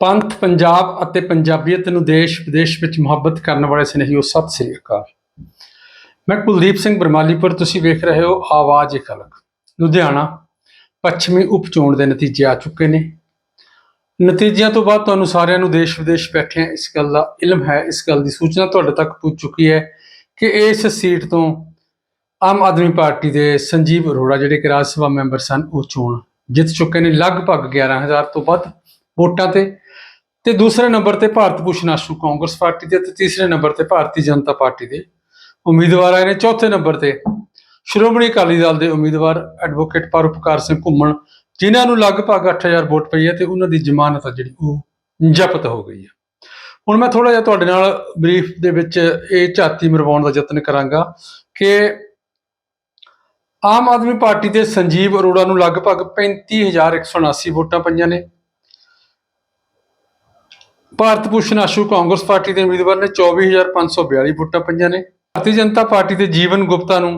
ਪੰਥ ਪੰਜਾਬ ਅਤੇ ਪੰਜਾਬੀਅਤ ਨੂੰ ਦੇਸ਼ ਵਿਦੇਸ਼ ਵਿੱਚ ਮੁਹੱਬਤ ਕਰਨ ਵਾਲੇ ਸਨੇਹੀਓ ਸਤਿ ਸ੍ਰੀ ਅਕਾਲ। ਮੈਂ ਕੁਲਦੀਪ ਸਿੰਘ ਬਰਮਾਲੀਪੁਰ, ਤੁਸੀਂ ਵੇਖ ਰਹੇ ਹੋ ਆਵਾਜ਼ ਇੱਕ ਅਲੱਗ ਲੁਧਿਆਣਾ, ਪੱਛਮੀ ਉਪਚੋਣ ਦੇ ਨਤੀਜੇ ਆ ਚੁੱਕੇ ਨੇ। ਨਤੀਜਿਆਂ ਤੋਂ ਬਾਅਦ ਤੁਹਾਨੂੰ ਸਾਰਿਆਂ ਨੂੰ ਦੇਸ਼ ਵਿਦੇਸ਼ ਬੈਠਿਆਂ ਇਸ ਗੱਲ ਦਾ ਇਲਮ ਹੈ, ਇਸ ਗੱਲ ਦੀ ਸੂਚਨਾ ਤੁਹਾਡੇ ਤੱਕ ਪਹੁੰਚ ਚੁੱਕੀ ਹੈ ਕਿ ਇਸ ਸੀਟ ਤੋਂ ਆਮ ਆਦਮੀ ਪਾਰਟੀ ਦੇ ਸੰਜੀਵ ਅਰੋੜਾ, ਜਿਹੜੇ ਕਿ ਰਾਜ ਸਭਾ ਮੈਂਬਰ ਸਨ, ਉਹ ਚੋਣ ਜਿੱਤ ਚੁੱਕੇ ਨੇ। ਲਗਭਗ 11000 ਤੋਂ ਵੱਧ ਵੋਟਾਂ ਤੇ ਤੇ ਦੂਸਰੇ ਨੰਬਰ ਤੇ ਭਾਰਤ ਭੂਸ਼ਣ ਆਸ਼ੂ ਕਾਂਗਰਸ ਪਾਰਟੀ ਦੇ ਤੇ ਤੀਸਰੇ ਨੰਬਰ ਤੇ ਭਾਰਤੀ ਜਨਤਾ ਪਾਰਟੀ ਦੇ ਉਮੀਦਵਾਰ ਆਏ ਨੇ। ਚੌਥੇ ਨੰਬਰ ਤੇ ਸ਼੍ਰੋਮਣੀ ਅਕਾਲੀ ਦਲ ਦੇ ਉਮੀਦਵਾਰ ਐਡਵੋਕੇਟ ਪਰਉਪਕਾਰ ਸਿੰਘ ਘੁੰਮਣ, ਜਿਨ੍ਹਾਂ ਨੂੰ ਲਗਭਗ 8000 ਵੋਟ ਪਈ ਹੈ ਤੇ ਉਹਨਾਂ ਦੀ ਜ਼ਮਾਨਤ ਆ ਜਿਹੜੀ ਉਹ ਜ਼ਬਤ ਹੋ ਗਈ ਹੈ। ਹੁਣ ਮੈਂ ਥੋੜਾ ਜਿਹਾ ਤੁਹਾਡੇ ਨਾਲ ਬਰੀਫ ਦੇ ਵਿੱਚ ਇਹ ਝਾਤੀ ਮਰਵਾਉਣ ਦਾ ਯਤਨ ਕਰਾਂਗਾ ਕਿ ਆਮ ਆਦਮੀ ਪਾਰਟੀ ਦੇ ਸੰਜੀਵ ਅਰੋੜਾ ਨੂੰ ਲਗਭਗ 35179 ਵੋਟਾਂ ਪਈਆਂ ਨੇ। ਭਾਰਤ ਭੂਸ਼ਣ ਆਸ਼ੂ ਕਾਂਗਰਸ ਪਾਰਟੀ ਦੇ ਉਮੀਦਵਾਰ ਨੇ 24542 ਵੋਟਾਂ ਪਈਆਂ ਨੇ। ਭਾਰਤੀ ਜਨਤਾ ਪਾਰਟੀ ਦੇ ਜੀਵਨ ਗੁਪਤਾ ਨੂੰ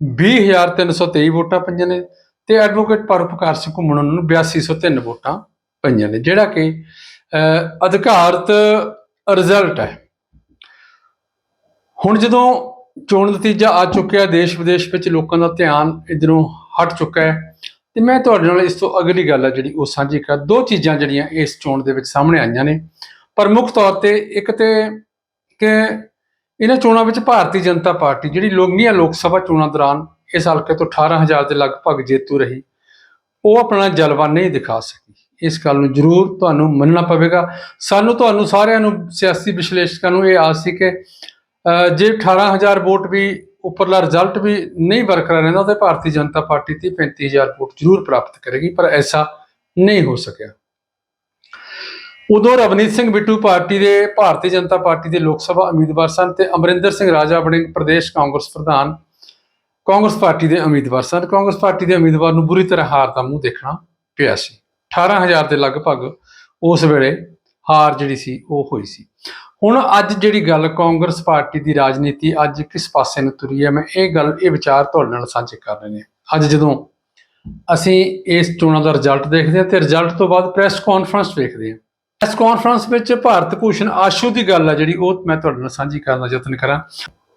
20323 ਵੋਟਾਂ ਪਈਆਂ ਨੇ ਤੇ ਐਡਵੋਕੇਟ ਪਰਉਪਕਾਰ ਸਿੰਘ ਘੁੰਮਣ ਨੂੰ 8203 ਵੋਟਾਂ ਪਈਆਂ ਨੇ, ਜਿਹੜਾ ਕਿ ਅਧਿਕਾਰਤ ਰਿਜ਼ਲਟ ਹੈ। ਹੁਣ ਜਦੋਂ ਚੋਣ ਨਤੀਜਾ ਆ ਚੁੱਕਿਆ ਦੇਸ਼ ਵਿਦੇਸ਼ ਵਿੱਚ ਲੋਕਾਂ ਦਾ ਧਿਆਨ ਇਧਰੋਂ ਹਟ ਚੁੱਕਾ ਹੈ, ਤੇ ਮੈਂ ਤੁਹਾਡੇ ਨਾਲ ਇਸ ਤੋਂ ਅਗਲੀ ਗੱਲ ਹੈ ਜਿਹੜੀ ਉਹ ਸਾਂਝੀ ਕਰ। ਦੋ ਚੀਜ਼ਾਂ ਜਿਹੜੀਆਂ ਇਸ ਚੋਣ ਦੇ ਵਿੱਚ ਸਾਹਮਣੇ ਆਈਆਂ ਨੇ। ਪਰ ਮੁੱਖ ਤੌਰ ਤੇ ਇੱਕ ਤੇ ਕਿ ਇਹਨਾਂ ਚੋਣਾਂ ਵਿੱਚ ਭਾਰਤੀ ਜਨਤਾ ਪਾਰਟੀ ਜਿਹੜੀ ਲੋਕੀਆਂ ਲੋਕ ਸਭਾ ਚੋਣਾਂ ਦੌਰਾਨ ਇਸ ਹਲਕੇ ਤੋਂ 18000 ਦੇ ਲਗਭਗ ਜੇਤੂ ਰਹੀ ਉਹ ਆਪਣਾ ਜਲਵਾ ਨਹੀਂ ਦਿਖਾ ਸਕੀ। ਇਸ ਗੱਲ ਨੂੰ ਜ਼ਰੂਰ ਤੁਹਾਨੂੰ ਮੰਨਣਾ ਪਵੇਗਾ। ਸਾਨੂੰ ਤੁਹਾਨੂੰ ਸਾਰਿਆਂ ਨੂੰ ਸਿਆਸੀ ਵਿਸ਼ਲੇਸ਼ਕਾਂ ਨੂੰ ਇਹ ਆਸ ਸੀ ਕਿ ਅਹ, ਜੇ 18000 ਵੋਟ ਵੀ ਉੱਪਰਲਾ ਰਿਜ਼ਲਟ ਵੀ ਨਹੀਂ ਬਰਕਰਾਰ ਰਹਿੰਦਾ ਤੇ ਭਾਰਤੀ ਜਨਤਾ ਪਾਰਟੀ 30 35000 ਵੋਟ ਜ਼ਰੂਰ ਪ੍ਰਾਪਤ ਕਰੇਗੀ ਪਰ ਐਸਾ ਨਹੀਂ ਹੋ ਸਕਿਆ। ਉਦੋਂ ਰਵਨੀਤ ਸਿੰਘ ਬਿੱਟੂ ਪਾਰਟੀ ਦੇ, ਭਾਰਤੀ ਜਨਤਾ ਪਾਰਟੀ ਦੇ ਲੋਕ ਸਭਾ ਉਮੀਦਵਾਰ ਸਨ ਤੇ ਅਮਰਿੰਦਰ ਸਿੰਘ ਰਾਜਾ ਬਣੇ ਪ੍ਰਦੇਸ਼ ਕਾਂਗਰਸ ਪ੍ਰਧਾਨ ਕਾਂਗਰਸ ਪਾਰਟੀ ਦੇ ਉਮੀਦਵਾਰ ਸਨ। ਕਾਂਗਰਸ ਪਾਰਟੀ ਦੇ ਉਮੀਦਵਾਰ ਨੂੰ ਬੁਰੀ ਤਰ੍ਹਾਂ ਹਾਰ ਦਾ ਮੂੰਹ ਦੇਖਣਾ ਪਿਆ ਸੀ। 18000 ਦੇ ਲਗਭਗ ਉਸ ਵੇਲੇ ਹਾਰ ਜਿਹੜੀ ਸੀ, ਉਹ ਹੋਈ ਸੀ। ਹੁਣ ਅੱਜ ਜਿਹੜੀ ਗੱਲ ਕਾਂਗਰਸ ਪਾਰਟੀ ਦੀ ਰਾਜਨੀਤੀ ਅੱਜ ਕਿਸ ਪਾਸੇ ਨੂੰ ਤੁਰੀ ਹੈ, ਮੈਂ ਇਹ ਗੱਲ, ਇਹ ਵਿਚਾਰ ਤੁਹਾਡੇ ਨਾਲ ਸਾਂਝੇ ਕਰ ਰਹੇ ਨੇ ਅੱਜ ਜਦੋਂ ਅਸੀਂ ਇਸ ਚੋਣਾਂ ਦਾ ਰਿਜ਼ਲਟ ਦੇਖਦੇ ਹਾਂ ਤੇ ਰਿਜ਼ਲਟ ਤੋਂ ਬਾਅਦ ਪ੍ਰੈਸ ਕਾਨਫਰੰਸ ਵੇਖਦੇ ਹਾਂ। ਪ੍ਰੈਸ ਕਾਨਫਰੰਸ ਵਿੱਚ ਭਾਰਤ ਭੂਸ਼ਣ ਆਸ਼ੂ ਦੀ ਗੱਲ ਆ ਜਿਹੜੀ ਉਹ ਮੈਂ ਤੁਹਾਡੇ ਨਾਲ ਸਾਂਝੀ ਕਰਨ ਦਾ ਯਤਨ ਕਰਾਂ।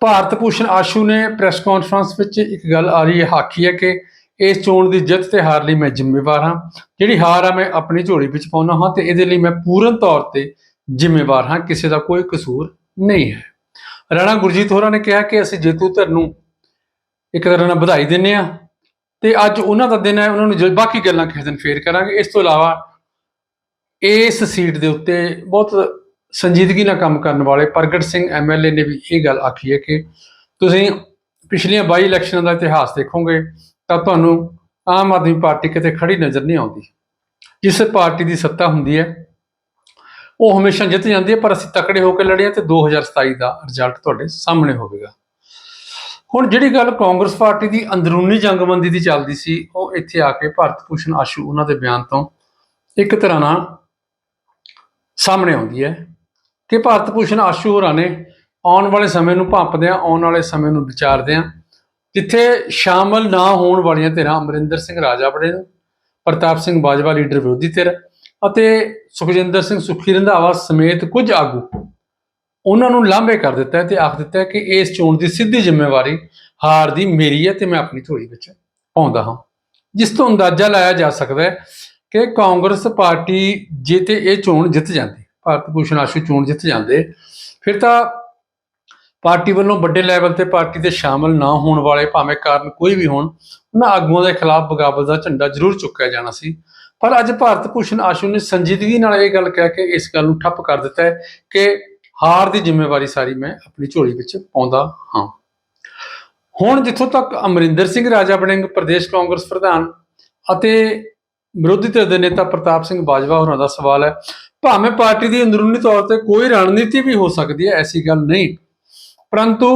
ਭਾਰਤ ਭੂਸ਼ਣ ਆਸ਼ੂ ਨੇ ਪ੍ਰੈਸ ਕਾਨਫਰੰਸ ਵਿੱਚ ਇੱਕ ਗੱਲ ਆ ਰਹੀ ਹੈ, ਹਾਕੀ ਹੈ ਕਿ ਇਸ ਚੋਣ ਦੀ ਜਿੱਤ ਤੇ ਹਾਰ ਲਈ ਮੈਂ ਜ਼ਿੰਮੇਵਾਰ ਹਾਂ। ਜਿਹੜੀ ਹਾਰ ਆ ਮੈਂ ਆਪਣੀ ਝੋਲੀ ਵਿੱਚ ਪਾਉਣਾ ਹਾਂ ਤੇ ਇਹਦੇ ਲਈ ਮੈਂ ਪੂਰਨ ਤੌਰ ਤੇ ਜ਼ਿੰਮੇਵਾਰ ਹਾਂ, ਕਿਸੇ ਦਾ ਕੋਈ ਕਸੂਰ ਨਹੀਂ ਹੈ। ਰਾਣਾ ਗੁਰਜੀਤ ਹੋਰਾਂ ਨੇ ਕਿਹਾ ਕਿ ਅਸੀਂ ਜੇਤੂ ਧਰ ਨੂੰ ਇੱਕ ਤਰ੍ਹਾਂ ਨਾਲ ਵਧਾਈ ਦਿੰਨੇ ਆ ਤੇ ਅੱਜ ਉਹਨਾਂ ਦਾ ਦਿਨ ਹੈ, ਉਹਨਾਂ ਨੂੰ ਜ- ਬਾਕੀ ਗੱਲਾਂ ਕਿਸੇ ਦਿਨ ਫੇਰ ਕਰਾਂਗੇ। ਇਸ ਤੋਂ ਇਲਾਵਾ ਇਸ ਸੀਟ ਦੇ ਉੱਤੇ ਬਹੁਤ ਸੰਜੀਦਗੀ ਨਾਲ ਕੰਮ ਕਰਨ ਵਾਲੇ ਪ੍ਰਗਟ ਸਿੰਘ ਐਮਐਲਏ ਨੇ ਵੀ ਇਹ ਗੱਲ ਆਖੀ ਹੈ ਕਿ ਤੁਸੀਂ ਪਿਛਲੀਆਂ 22 ਇਲੈਕਸ਼ਨਾਂ ਦਾ ਇਤਿਹਾਸ ਦੇਖੋਗੇ ਤਾਂ ਤੁਹਾਨੂੰ ਆਮ ਆਦਮੀ ਪਾਰਟੀ ਕਿਤੇ ਖੜੀ ਨਜ਼ਰ ਨਹੀਂ ਆਉਂਦੀ। ਜਿਸ ਪਾਰਟੀ ਦੀ ਸੱਤਾ ਹੁੰਦੀ ਹੈ, ਉਹ ਹਮੇਸ਼ਾ ਜਿੱਤ ਜਾਂਦੀ ਹੈ, ਪਰ ਅਸੀਂ ਤਕੜੇ ਹੋ ਕੇ ਲੜੇ ਹਾਂ ਤੇ 2027 ਦਾ ਰਿਜ਼ਲਟ ਤੁਹਾਡੇ ਸਾਹਮਣੇ ਹੋਵੇਗਾ। ਹੁਣ ਜਿਹੜੀ ਗੱਲ ਕਾਂਗਰਸ ਪਾਰਟੀ ਦੀ ਅੰਦਰੂਨੀ ਜੰਗਬੰਦੀ ਦੀ ਚੱਲਦੀ ਸੀ, ਉਹ ਇੱਥੇ ਆ ਕੇ ਭਾਰਤ ਭੂਸ਼ਣ ਆਸ਼ੂ ਉਹਨਾਂ ਦੇ ਬਿਆਨ ਤੋਂ ਇੱਕ ਤਰ੍ਹਾਂ ਨਾਲ ਸਾਹਮਣੇ ਆਉਂਦੀ ਹੈ ਕਿ ਭਾਰਤ ਭੂਸ਼ਣ ਆਸ਼ੂ ਹੋਰਾਂ ਨੇ ਆਉਣ ਵਾਲੇ ਸਮੇਂ ਨੂੰ ਭਾਂਪਦੇ ਆ ਆਉਣ ਵਾਲੇ ਸਮੇਂ ਨੂੰ ਵਿਚਾਰਦੇ ਆ ਜਿੱਥੇ ਸ਼ਾਮਲ ਨਾ ਹੋਣ ਵਾਲੀਆਂ ਧਿਰਾਂ ਅਮਰਿੰਦਰ ਸਿੰਘ ਰਾਜਾ ਬੜੇ ਨੂੰ ਪ੍ਰਤਾਪ ਸਿੰਘ ਬਾਜਵਾ ਲੀਡਰ ਵਿਰੋਧੀ ਧਿਰ ਅਤੇ ਸੁਖਜਿੰਦਰ ਸਿੰਘ ਸੁਖੀ ਰੰਧਾਵਾ ਸਮੇਤ ਕੁਝ ਆਗੂ ਉਹਨਾਂ ਨੂੰ ਲਾਂਭੇ ਕਰ ਦਿੱਤਾ ਹੈ ਤੇ ਆਖ ਦਿੱਤਾ ਕਿ ਇਸ ਚੋਣ ਦੀ ਸਿੱਧੀ ਜ਼ਿੰਮੇਵਾਰੀ ਹਾਰ ਦੀ ਮੇਰੀ ਹੈ ਤੇ ਮੈਂ ਆਪਣੀ ਝੋਲੀ ਵਿੱਚ ਪਾਉਂਦਾ ਹਾਂ। ਜਿਸ ਤੋਂ ਅੰਦਾਜ਼ਾ ਲਾਇਆ ਜਾ ਸਕਦਾ ਹੈ ਕਿ ਕਾਂਗਰਸ ਪਾਰਟੀ ਜੇ ਤੇ ਇਹ ਚੋਣ ਜਿੱਤ ਜਾਂਦੀ, ਭਾਰਤ ਭੂਸ਼ਣ ਆਸ਼ੂ ਚੋਣ ਜਿੱਤ ਜਾਂਦੇ, ਫਿਰ ਤਾਂ ਪਾਰਟੀ ਵੱਲੋਂ ਵੱਡੇ ਲੈਵਲ ਤੇ ਪਾਰਟੀ ਦੇ ਸ਼ਾਮਲ ਨਾ ਹੋਣ ਵਾਲੇ ਭਾਵੇਂ ਕਾਰਨ ਕੋਈ ਵੀ ਹੋਣ, ਉਹਨਾਂ ਆਗੂਆਂ ਦੇ ਖਿਲਾਫ ਬਗਾਵਤ ਦਾ ਝੰਡਾ ਜ਼ਰੂਰ ਚੁੱਕਿਆ ਜਾਣਾ ਸੀ। ਪਰ ਅੱਜ ਭਾਰਤ ਭੂਸ਼ਣ ਆਸ਼ੂ ਨੇ ਸੰਜੀਦਗੀ ਨਾਲ ਇਹ ਗੱਲ ਕਹਿ ਕੇ ਇਸ ਗੱਲ ਨੂੰ ਠੱਪ ਕਰ ਦਿੱਤਾ ਹੈ ਕਿ ਹਾਰ ਦੀ ਜ਼ਿੰਮੇਵਾਰੀ ਸਾਰੀ ਮੈਂ ਆਪਣੀ ਝੋਲੀ ਵਿੱਚ ਪਾਉਂਦਾ ਹਾਂ। ਹੁਣ ਜਿੱਥੋਂ ਤੱਕ ਅਮਰਿੰਦਰ ਸਿੰਘ ਰਾਜਾ ਬਣੇਂਗੇ ਪ੍ਰਦੇਸ਼ ਕਾਂਗਰਸ ਪ੍ਰਧਾਨ ਅਤੇ ਵਿਰੋਧੀ ਧਿਰ ਦੇ ਨੇਤਾ ਪ੍ਰਤਾਪ ਸਿੰਘ ਬਾਜਵਾ ਹੋਰਾਂ ਦਾ ਸਵਾਲ ਹੈ, ਭਾਵੇਂ ਪਾਰਟੀ ਦੀ ਅੰਦਰੂਨੀ ਤੌਰ ਤੇ ਕੋਈ ਰਣਨੀਤੀ ਵੀ ਹੋ ਸਕਦੀ ਹੈ, ਐਸੀ ਗੱਲ ਨਹੀਂ। ਪਰੰਤੂ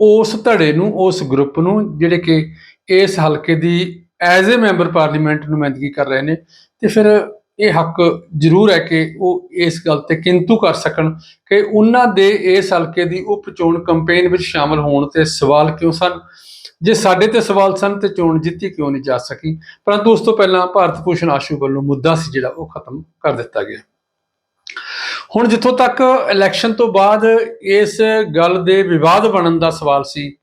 ਉਸ ਧੜੇ ਨੂੰ, ਉਸ ਗਰੁੱਪ ਨੂੰ, ਜਿਹੜੇ ਕਿ ਇਸ ਹਲਕੇ ਦੀ ਐਜ਼ ਅ ਮੈਂਬਰ ਪਾਰਲੀਮੈਂਟ ਨੁਮਾਇੰਦਗੀ ਕਰ ਰਹੇ ਨੇ, ਤੇ ਫਿਰ ਇਹ ਹੱਕ ਜ਼ਰੂਰ ਹੈ ਕਿ ਉਹ ਇਸ ਗੱਲ ਤੇ ਕਿੰਤੂ ਕਰ ਸਕਣ ਕਿ ਉਹਨਾਂ ਦੇ ਇਸ ਹਲਕੇ ਦੀ ਉਪ ਚੋਣ ਕੈਂਪੇਨ ਵਿੱਚ ਸ਼ਾਮਲ ਹੋਣ ਤੇ ਸਵਾਲ ਕਿਉਂ ਸਨ। ਜੇ ਸਾਡੇ ਤੇ ਸਵਾਲ ਸਨ ਤੇ ਚੋਣ ਜਿੱਤੀ ਕਿਉਂ ਨਹੀਂ ਜਾ ਸਕੀ? ਪਰੰਤੂ ਉਸ ਤੋਂ ਪਹਿਲਾਂ ਭਾਰਤ ਭੂਸ਼ਣ ਆਸ਼ੂ ਵੱਲੋਂ ਮੁੱਦਾ ਸੀ ਜਿਹੜਾ ਉਹ ਖਤਮ ਕਰ ਦਿੱਤਾ ਗਿਆ। ਹੁਣ ਜਿੱਥੋਂ ਤੱਕ ਇਲੈਕਸ਼ਨ ਤੋਂ ਬਾਅਦ ਇਸ ਗੱਲ ਦੇ ਵਿਵਾਦ ਬਣਨ ਦਾ ਸਵਾਲ ਸੀ,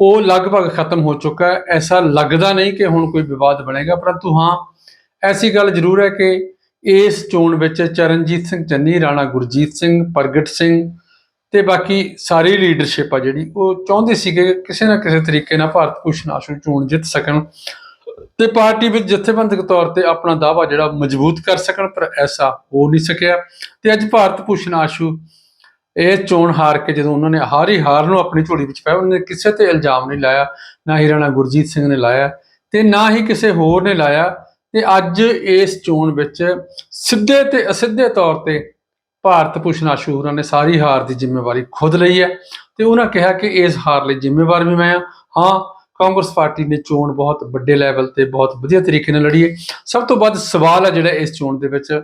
ਉਹ ਲਗਭਗ ਖਤਮ ਹੋ ਚੁੱਕਾ ਹੈ। ਐਸਾ ਲੱਗਦਾ ਨਹੀਂ ਕਿ ਹੁਣ ਕੋਈ ਵਿਵਾਦ ਬਣੇਗਾ, ਪਰੰਤੂ ਹਾਂ, ਐਸੀ ਗੱਲ ਜ਼ਰੂਰ ਹੈ ਕਿ ਇਸ ਚੋਣ ਵਿੱਚ ਚਰਨਜੀਤ ਸਿੰਘ ਚੰਨੀ, ਰਾਣਾ ਗੁਰਜੀਤ ਸਿੰਘ, ਪ੍ਰਗਟ ਸਿੰਘ ਤੇ ਬਾਕੀ ਸਾਰੀ ਲੀਡਰਸ਼ਿਪ ਆ ਜਿਹੜੀ, ਉਹ ਚਾਹੁੰਦੇ ਸੀਗੇ ਕਿ ਕਿਸੇ ਨਾ ਕਿਸੇ ਤਰੀਕੇ ਨਾਲ ਭਾਰਤ ਭੂਸ਼ਣ ਆਸ਼ੂ ਚੋਣ ਜਿੱਤ ਸਕਣ। ਤੇ ਪਾਰਟੀ ਵਿੱਚ ਜਥੇਬੰਦਕ ਤੌਰ ਤੇ ਆਪਣਾ ਦਾਅਵਾ ਜਿਹੜਾ ਮਜ਼ਬੂਤ ਕਰ ਸਕਣ, ਪਰ ਐਸਾ ਹੋ ਨਹੀਂ ਸਕਿਆ। ਤੇ ਅੱਜ ਭਾਰਤ ਭੂਸ਼ਣ ਆਸ਼ੂ ਇਹ ਚੋਣ ਹਾਰ ਕੇ ਜਦੋਂ ਉਹਨਾਂ ਨੇ ਹਾਰੀ ਹਾਰ ਨੂੰ ਆਪਣੀ ਝੋਲੀ ਵਿੱਚ ਪਾਇਆ, ਉਹਨਾਂ ਨੇ ਕਿਸੇ ਤੇ ਇਲਜ਼ਾਮ ਨਹੀਂ ਲਾਇਆ, ਨਾ ਹੀ ਰਾਣਾ ਗੁਰਜੀਤ ਸਿੰਘ ਨੇ ਲਾਇਆ ਤੇ ਨਾ ਹੀ ਕਿਸੇ ਹੋਰ ਨੇ ਲਾਇਆ। ਤੇ ਅੱਜ ਇਸ ਚੋਣ ਵਿੱਚ ਸਿੱਧੇ ਤੇ ਅਸਿੱਧੇ ਤੌਰ ਤੇ ਭਾਰਤ ਭੂਸ਼ਣ ਆਸ਼ੂ ਹੋਰਾਂ ਨੇ ਸਾਰੀ ਹਾਰ ਦੀ ਜ਼ਿੰਮੇਵਾਰੀ ਖੁਦ ਲਈ ਹੈ ਤੇ ਉਹਨਾਂ ਕਿਹਾ ਕਿ ਇਸ ਹਾਰ ਲਈ ਜ਼ਿੰਮੇਵਾਰ ਵੀ ਮੈਂ ਹਾਂ। ਹਾਂ, ਕਾਂਗਰਸ ਪਾਰਟੀ ਨੇ ਚੋਣ ਬਹੁਤ ਵੱਡੇ ਲੈਵਲ ਤੇ ਬਹੁਤ ਵਧੀਆ ਤਰੀਕੇ ਨਾਲ ਲੜੀ ਹੈ। ਸਭ ਤੋਂ ਵੱਧ ਸਵਾਲ ਹੈ ਜਿਹੜਾ ਇਸ ਚੋਣ ਦੇ ਵਿੱਚ,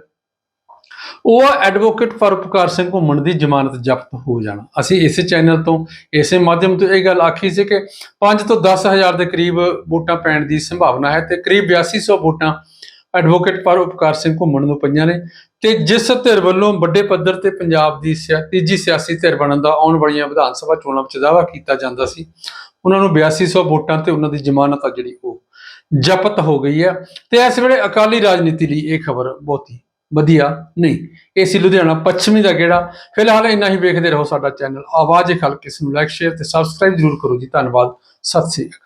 ਉਹ ਐਡਵੋਕੇਟ ਪਰਉਪਕਾਰ ਸਿੰਘ ਘੁੰਮਣ ਦੀ ਜ਼ਮਾਨਤ ਜ਼ਬਤ ਹੋ ਜਾਣਾ। ਅਸੀਂ ਇਸੇ ਚੈਨਲ ਤੋਂ, ਇਸੇ ਮਾਧਿਅਮ ਤੋਂ ਇਹ ਗੱਲ ਆਖੀ ਸੀ ਕਿ 5 ਤੋਂ 10000 ਦੇ ਕਰੀਬ ਵੋਟਾਂ ਪੈਣ ਦੀ ਸੰਭਾਵਨਾ ਹੈ ਤੇ ਕਰੀਬ 8200 ਵੋਟਾਂ ਐਡਵੋਕੇਟ ਪਰ ਉਪਕਾਰ ਸਿੰਘ ਘੁੰਮਣ ਨੂੰ ਪਈਆਂ ਨੇ ਤੇ ਜਿਸ ਧਿਰ ਵੱਲੋਂ ਵੱਡੇ ਪੱਧਰ ਤੇ ਪੰਜਾਬ ਦੀ ਸਿਆ- ਤੀਜੀ ਸਿਆਸੀ ਧਿਰ ਬਣਨ ਦਾ ਆਉਣ ਵਾਲੀਆਂ ਵਿਧਾਨ ਸਭਾ ਚੋਣਾਂ ਵਿੱਚ ਦਾਅਵਾ ਕੀਤਾ ਜਾਂਦਾ ਸੀ। ਉਹਨਾਂ ਨੂੰ 8200 ਵੋਟਾਂ ਤੇ ਉਹਨਾਂ ਦੀ ਜ਼ਮਾਨਤ ਆ ਜਿਹੜੀ ਉਹ ਜ਼ਬਤ ਹੋ ਗਈ ਹੈ ਤੇ ਇਸ ਵੇਲੇ ਅਕਾਲੀ ਰਾਜਨੀਤੀ ਲਈ ਇਹ ਖਬਰ ਬਹੁਤੀ ਵਧੀਆ ਨਹੀਂ। ਇਹ ਸੀ ਲੁਧਿਆਣਾ ਪੱਛਮੀ ਦਾ ਕਿਹੜਾ ਫਿਲਹਾਲ ਇੰਨਾ ਹੀ ਵੇਖਦੇ ਰਹੋ ਸਾਡਾ ਚੈਨਲ। ਆਵਾਜ਼ ਖਲਕ ਇਸ ਨੂੰ ਲਾਈਕ ਸ਼ੇਅਰ ਤੇ ਸਬਸਕ੍ਰਾਈਬ ਜ਼ਰੂਰ ਕਰੋ ਜੀ। ਧੰਨਵਾਦ। ਸਤਿ ਸ੍ਰੀ ਅਕਾਲ।